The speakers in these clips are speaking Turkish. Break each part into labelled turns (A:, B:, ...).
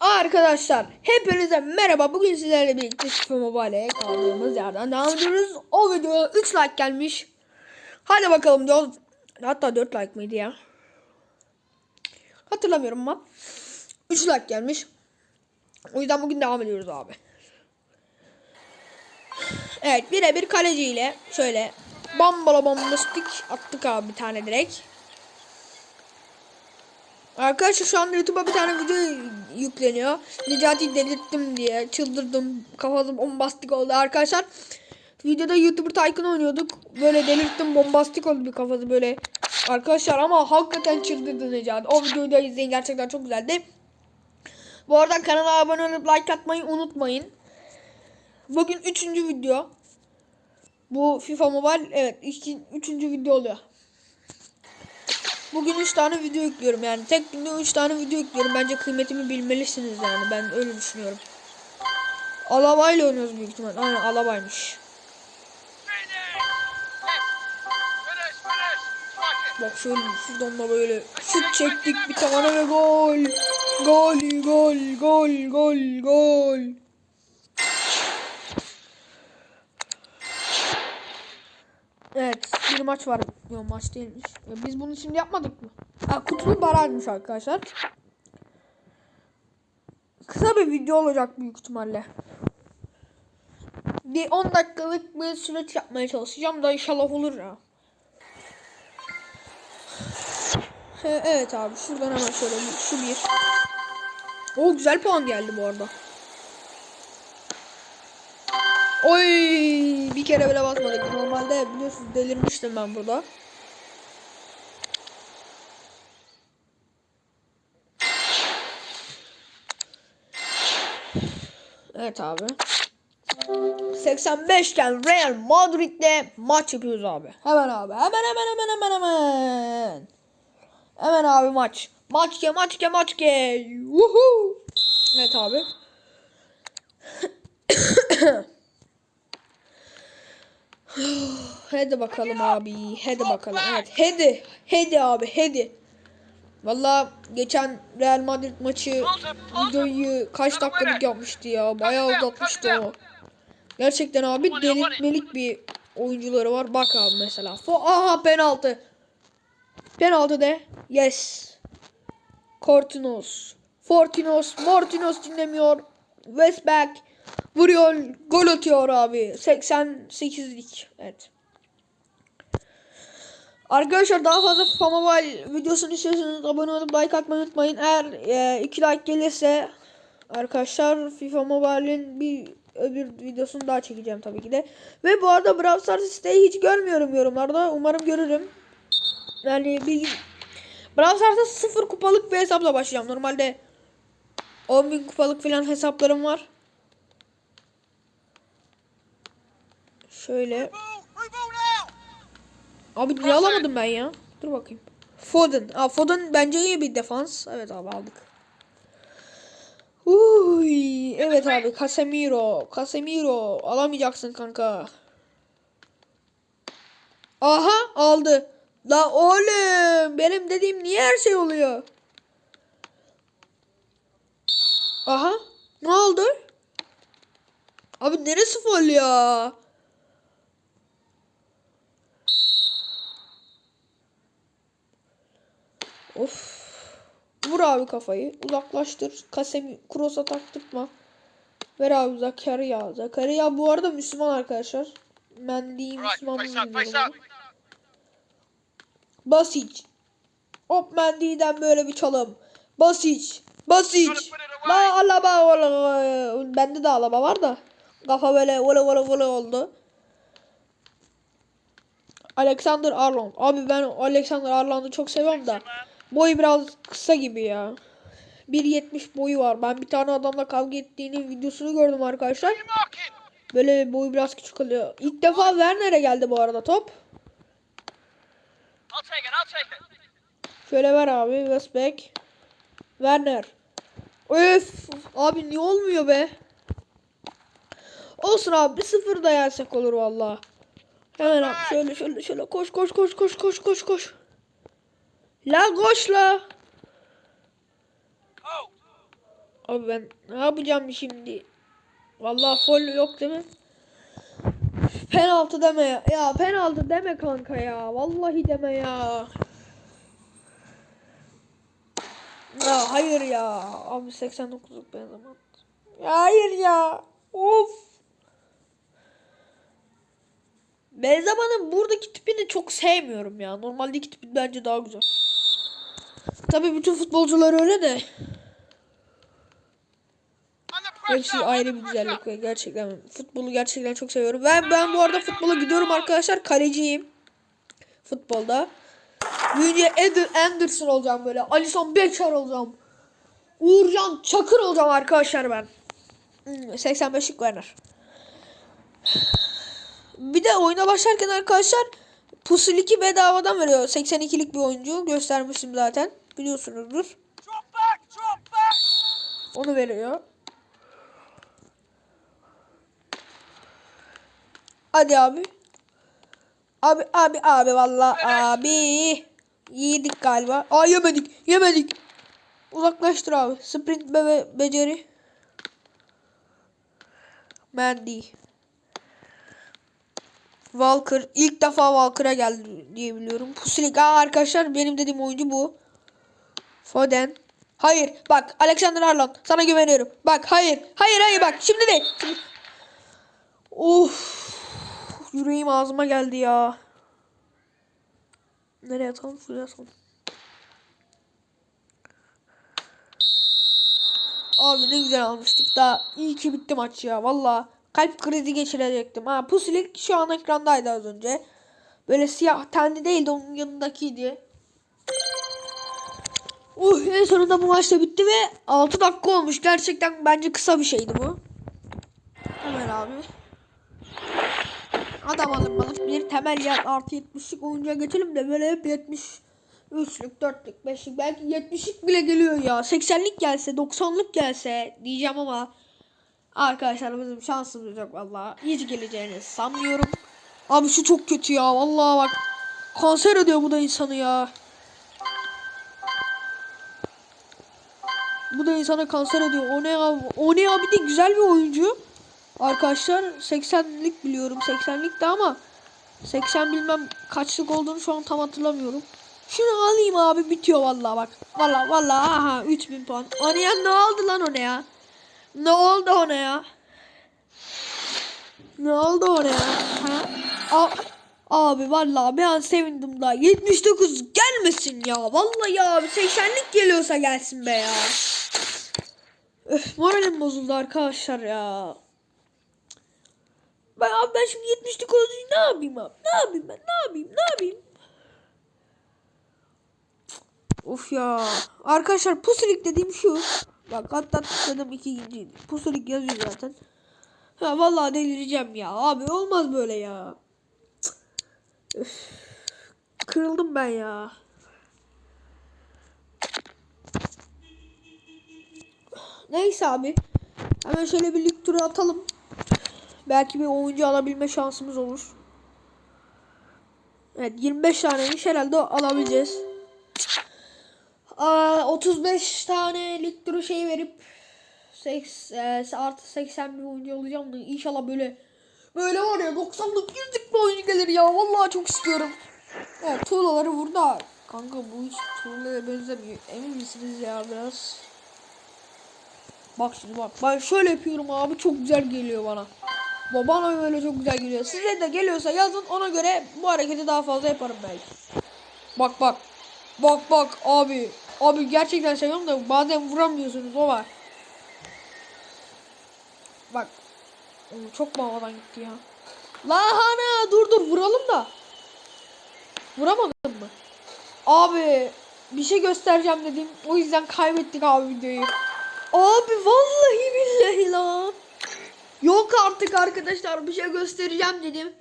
A: Arkadaşlar hepinize merhaba. Bugün sizlerle birlikte FIFA Mobile'e kaldığımız yerden devam ediyoruz. O videoya 3 like gelmiş. Hadi bakalım diyoruz. Hatta 4 like mıydı ya? Hatırlamıyorum ama. 3 like gelmiş. O yüzden bugün devam ediyoruz abi. Evet birebir kaleciyle şöyle bambala bombastik attık abi bir tane direkt. Arkadaşlar şu anda YouTube'a bir tane video yükleniyor. Necati delirttim diye çıldırdım. Kafası bombastik oldu arkadaşlar. Videoda YouTuber Tycoon oynuyorduk. Böyle delirttim bombastik oldu bir kafası böyle. Arkadaşlar ama hakikaten çıldırdı Necati. O videoyu da izleyin gerçekten çok güzeldi. Bu arada kanala abone olup like atmayı unutmayın. Bugün üçüncü video. Bu FIFA Mobile evet iki, üçüncü video oluyor. Bugün 3 tane video yüklüyorum yani. Tek günde 3 tane video yüklüyorum. Bence kıymetimi bilmelisiniz yani. Ben öyle düşünüyorum. Alabayla oynuyoruz büyük ihtimal. Aynen alabaymış. Bak şöyle şuradan da böyle şut çektik bir tane ve gol. Gol, gol, gol, gol, gol. Evet bir maç var. Yok maç değilmiş. Ya biz bunu şimdi yapmadık mı? Ha kutlu barajmış arkadaşlar. Kısa bir video olacak büyük ihtimalle. Bir 10 dakikalık bir süreç yapmaya çalışacağım da inşallah olur ya. Evet abi şuradan hemen şöyle şu bir. O güzel puan geldi bu arada. Oy bir kere bile basmadık. Normalde biliyorsunuz delirmiştim ben burada. Evet abi. 85 iken Real Madrid'le maç yapıyoruz abi. Hemen abi. Hemen hemen hemen hemen hemen. Hemen abi maç. Maç ke maç ke maç ke. Woohoo. Evet abi. Hadi bakalım abi. Hadi bakalım. Evet. Hadi. Hadi abi. Hadi. Valla geçen Real Madrid maçı videoyu kaç dakikalık yapmıştı ya. Bayağı uzatmıştı o. Gerçekten abi delirtmelik bir oyuncuları var. Bak abi mesela. Aha penaltı. Penaltı de. Yes. Cortinos. Fortinos. Mortinos dinlemiyor. Westback. Vuruyor. Gol atıyor abi. 88'lik. Evet. Arkadaşlar daha fazla FIFA Mobile videosunu istiyorsanız abone olup like atmayı unutmayın. Eğer 2 like gelirse arkadaşlar FIFA Mobile'in bir öbür videosunu daha çekeceğim tabii ki de. Ve bu arada Brawl Stars siteyi hiç görmüyorum yorumlarda. Umarım görürüm. Yani bir Brawl Stars'ta sıfır kupalık bir hesapla başlayacağım. Normalde 10.000 kupalık falan hesaplarım var. Şöyle. Abi niye alamadım ben ya? Dur bakayım. Foden. Aa, Foden bence iyi bir defans. Evet abi aldık. Uy, evet abi Casemiro. Casemiro alamayacaksın kanka. Aha aldı. La oğlum benim dediğim niye her şey oluyor? Aha ne oldu? Abi neresi fol ya? Of. Vur abi kafayı. Uzaklaştır. Kasemi cross'a taktırtma. Ver abi Zakaria. Zakaria bu arada Müslüman arkadaşlar. Mendy Müslüman bilmiyorum. Basic. Hop Mendy'den böyle bir çalım. Basic. Basic. La alaba ola. Bende de alaba var da. Kafa böyle ola ola ola oldu. Alexander Arnold. Abi ben Alexander Arnold'u çok seviyorum da. Boyu biraz kısa gibi ya. 1.70 boyu var. Ben bir tane adamla kavga ettiğinin videosunu gördüm arkadaşlar. Böyle boyu biraz küçük oluyor. İlk defa Werner'e geldi bu arada top. Şöyle ver abi. Westback. Werner. Öf. Abi niye olmuyor be? Olsun abi. Bir sıfır da yersek olur valla. Hemen abi. Şöyle şöyle şöyle. Koş koş koş koş koş koş koş. La koş la. Abi ben ne yapacağım şimdi? Vallahi foul yok değil mi? Penaltı deme ya. Ya penaltı deme kanka ya. Vallahi deme ya. Ya hayır ya. Abi 89'luk ben zaman. Ya hayır ya. Of. Benzema'nın buradaki tipini çok sevmiyorum ya. Normaldeki tipi bence daha güzel. Tabii bütün futbolcular öyle de. Hepsi ayrı bir güzellik ve gerçekten futbolu gerçekten çok seviyorum. Ben ben bu arada futbola gidiyorum arkadaşlar. Kaleciyim. Futbolda. Eder Anderson olacağım böyle. Alisson Becker olacağım. Uğurcan Çakır olacağım arkadaşlar ben. Hmm, 85'lik Werner. Bir de oyuna başlarken arkadaşlar Pusul 2 bedavadan veriyor. 82'lik bir oyuncu. Göstermiştim zaten. Biliyorsunuzdur. Onu veriyor. Hadi abi. Abi abi abi valla abi. Yedik galiba. Aa yemedik. Yemedik. Uzaklaştır abi. Sprint be be- beceri. Mendy. Walker. ilk defa Walker'a geldi diye biliyorum. Pusilik. Aa arkadaşlar benim dediğim oyuncu bu. Foden. Hayır bak Alexander Arnold sana güveniyorum. Bak hayır hayır hayır bak şimdi değil. Şimdi... Of yüreğim ağzıma geldi ya. Nereye atalım şuraya atalım. Abi ne güzel almıştık daha iyi ki bitti maç ya valla. Kalp krizi geçirecektim. Ha Pusilik şu an ekrandaydı az önce. Böyle siyah tenli değildi onun yanındakiydi. Uh en sonunda bu maç da bitti ve 6 dakika olmuş. Gerçekten bence kısa bir şeydi bu. Hemen abi. Adam alınmalık bir temel yer artı 70'lik oyuncuya geçelim de böyle hep 73'lük, 4'lük, 5'lik belki 70'lik bile geliyor ya. 80'lik gelse, 90'lık gelse diyeceğim ama arkadaşlar bizim şansımız yok valla. Hiç geleceğini sanmıyorum. Abi şu çok kötü ya vallahi bak. Kanser ediyor bu da insanı ya. Bu da insana kanser ediyor. O ne abi? O ne abi de güzel bir oyuncu. Arkadaşlar 80'lik biliyorum 80'lik de ama 80 bilmem kaçlık olduğunu şu an tam hatırlamıyorum. Şunu alayım abi bitiyor vallahi bak. Vallahi vallahi aha 3000 puan. O ne ya ne oldu lan o ne ya? Ne oldu ona ya? Ne oldu ona ya? Ha? A- abi vallahi bir an sevindim daha. 79 gelmesin ya. Vallahi abi 80'lik geliyorsa gelsin be ya. Öf moralim bozuldu arkadaşlar ya. Ben abi ben şimdi 70'lik olunca ne yapayım abi? Ne yapayım ben? Ne yapayım? Ne yapayım? Of ya. Arkadaşlar pusulik dediğim şu. Bak hatta tıkladım ikinci. Pusulik yazıyor zaten. Ha vallahi delireceğim ya. Abi olmaz böyle ya. Öf. Kırıldım ben ya. Neyse abi. Hemen şöyle bir lig turu atalım. Belki bir oyuncu alabilme şansımız olur. Evet 25 taneymiş herhalde alabileceğiz. Aa, 35 tane lig turu şey verip 8, e, artı 80 bir oyuncu olacağım da inşallah böyle böyle var ya 90'lık 100'lük bir oyuncu gelir ya vallahi çok istiyorum. Evet tuğlaları vurdu. Kanka bu hiç tuğlaya benzemiyor. Emin misiniz ya biraz? Bak şimdi bak. Ben şöyle yapıyorum abi çok güzel geliyor bana. Bu Bana böyle çok güzel geliyor. Size de geliyorsa yazın ona göre bu hareketi daha fazla yaparım belki. Bak bak. Bak bak abi. Abi gerçekten seviyorum da bazen vuramıyorsunuz o var. Bak. Oğlum çok mu havadan gitti ya. Lahana dur dur vuralım da. Vuramadın mı? Abi bir şey göstereceğim dedim. O yüzden kaybettik abi videoyu. Abi vallahi billahi lan. Yok artık arkadaşlar bir şey göstereceğim dedim.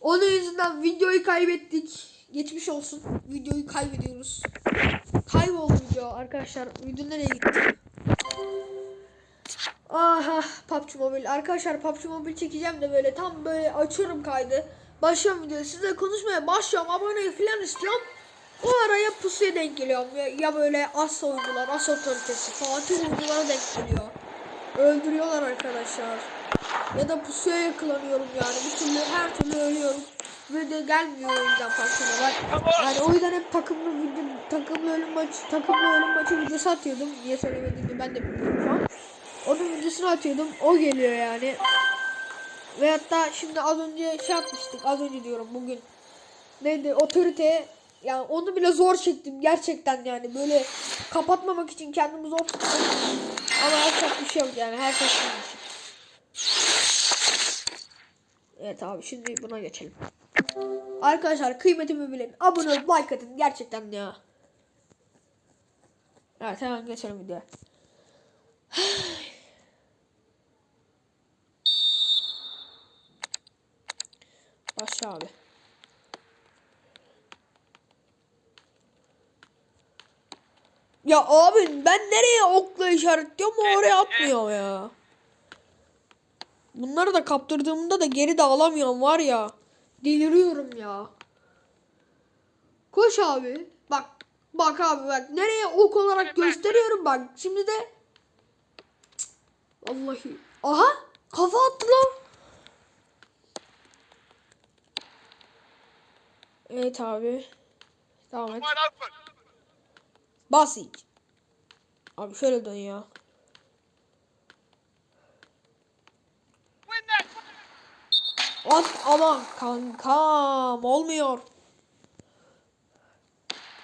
A: Onun yüzünden videoyu kaybettik. Geçmiş olsun. Videoyu kaybediyoruz. Kayboldu video arkadaşlar. Video nereye gitti? Aha PUBG Mobile. Arkadaşlar PUBG Mobile çekeceğim de böyle tam böyle açıyorum kaydı. Başlıyorum videoyu. Size konuşmaya başlıyorum. Abone falan istiyorum. O araya pusuya denk geliyorum. Ya, böyle as oyuncular, as otoritesi, Fatih oyunculara denk geliyor. öldürüyorlar arkadaşlar. Ya da pusuya yakalanıyorum yani. Bir türlü her türlü ölüyorum. Ve de gelmiyor o yüzden farkına ben. Yani o yüzden hep takımlı video, takımlı ölüm maçı, takımlı ölüm maçı videosu atıyordum. Niye söylemediğimi ben de bilmiyorum şu an. Onun videosunu atıyordum. O geliyor yani. Ve hatta şimdi az önce şey yapmıştık. Az önce diyorum bugün. Neydi? Otorite. Yani onu bile zor çektim gerçekten yani. Böyle kapatmamak için kendimi zor tuttum. Ama yapacak bir şey yok yani. Her şey. Evet abi şimdi buna geçelim. Arkadaşlar kıymetimi bilin. Abone olup like atın gerçekten ya. Evet hemen geçelim videoya. Başla abi. Ya abi ben nereye okla işaretliyorum oraya atmıyor ya. Bunları da kaptırdığımda da geri de alamıyorum var ya. Deliriyorum ya. Koş abi. Bak. Bak abi bak. Nereye ok olarak gösteriyorum bak. Şimdi de. Vallahi. Aha. Kafa attı lan. Evet abi. Devam et. Bas ilk. Abi şöyle dön ya. At ama kankam olmuyor.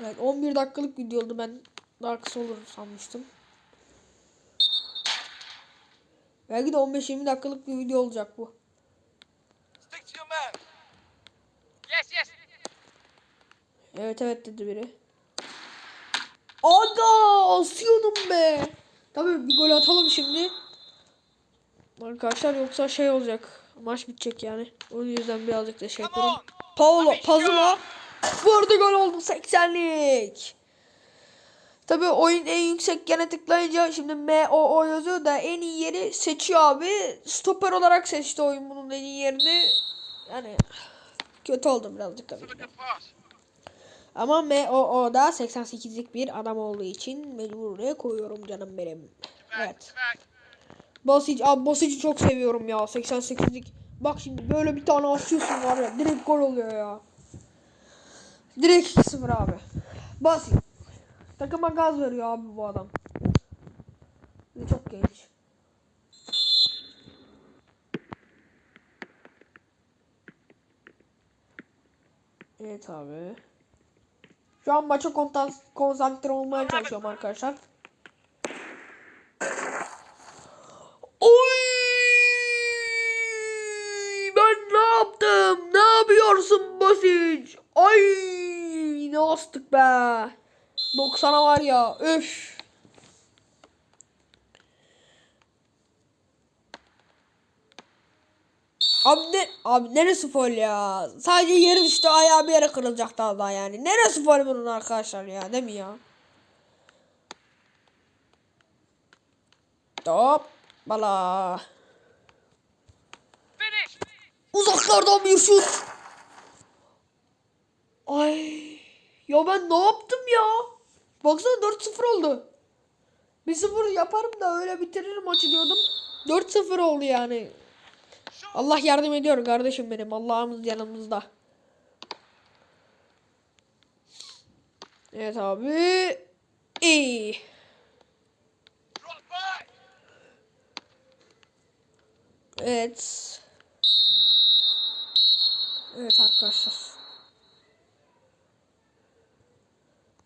A: Evet 11 dakikalık video oldu ben daha kısa olur sanmıştım. Belki de 15-20 dakikalık bir video olacak bu. Evet evet dedi biri. Aga asıyordum be. Tabii bir gol atalım şimdi. Arkadaşlar yoksa şey olacak. Maç bitecek yani. O yüzden birazcık da şey. Paulo
B: Hadi
A: Pazula vurdu gol oldu 80'lik. Tabii oyun en yüksek gene tıklayınca şimdi MOO yazıyor da en iyi yeri seçiyor abi. Stoper olarak seçti oyun bunun en iyi yerini. Yani kötü oldu birazcık tabii. Ama MOO'da 88'lik bir adam olduğu için mecbur oraya koyuyorum canım benim. Evet. Basic, abi Basic'i çok seviyorum ya 88'lik. Bak şimdi böyle bir tane atıyorsun var ya direkt gol oluyor ya. Direkt 2-0 abi. Basic. Takıma gaz veriyor abi bu adam. Ve çok genç. Evet abi. Şu an maça konsantre olmaya çalışıyorum arkadaşlar. Oy! Ben ne yaptım? Ne yapıyorsun Basic? Ay! Ne astık be. 90'a var ya. Öf. Abi ne? Abi neresi foul ya? Sadece yere düştü ayağı bir yere kırılacaktı daha yani. Neresi foul bunun arkadaşlar ya? Değil mi ya? Hop. Bala. Uzaklardan bir şut. Ay. Ya ben ne yaptım ya? Baksana 4-0 oldu. 1-0 yaparım da öyle bitiririm maçı diyordum. 4-0 oldu yani. Allah yardım ediyor kardeşim benim. Allah'ımız yanımızda. Evet abi. İyi. Evet. Evet arkadaşlar.